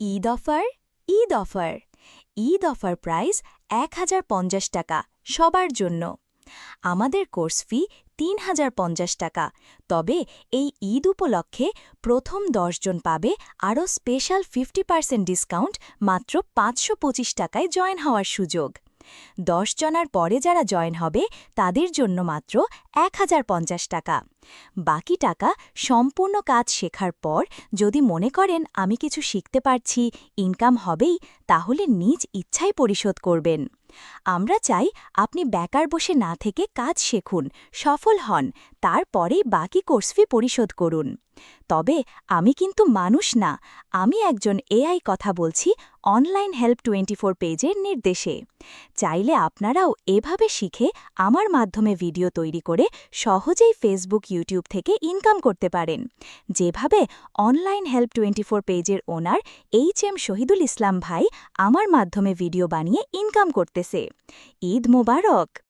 Eid offer Eid offer. Eid offer price এক হাজার পঞ্চাশ টাকা সবার জন্য। আমাদের কোর্স ফি তিন হাজার পঞ্চাশ টাকা। তবে এই ঈদ উপলক্ষে প্রথম জন পাবে আরও স্পেশাল ফিফটি পার্সেন্ট ডিসকাউন্ট মাত্র পাঁচশো পঁচিশ টাকায় জয়েন হওয়ার সুযোগ। দশ জনার পরে যারা জয়েন হবে তাদের জন্য মাত্র এক হাজার পঞ্চাশ টাকা। বাকি টাকা সম্পূর্ণ কাজ শেখার পর যদি মনে করেন আমি কিছু শিখতে পারছি ইনকাম হবেই, তাহলে নিজ ইচ্ছায় পরিশোধ করবেন। আমরা চাই আপনি বেকার বসে না থেকে কাজ শিখুন, সফল হন, তারপরেই বাকি কোর্স ফি পরিশোধ করুন। তবে আমি কিন্তু মানুষ না, আমি একজন এআই কথা বলছি অনলাইন হেল্প টোয়েন্টি ফোর পেজের নির্দেশে। চাইলে আপনারাও এভাবে শিখে আমার মাধ্যমে ভিডিও তৈরি করে সহজেই ফেসবুক ইউটিউব থেকে ইনকাম করতে পারেন। যেভাবে অনলাইন হেল্প টোয়েন্টি ফোর পেজের owner H M Shahidul Islam ভাই আমার মাধ্যমে ভিডিও বানিয়ে ইনকাম করতেছে। ঈদ মোবারক!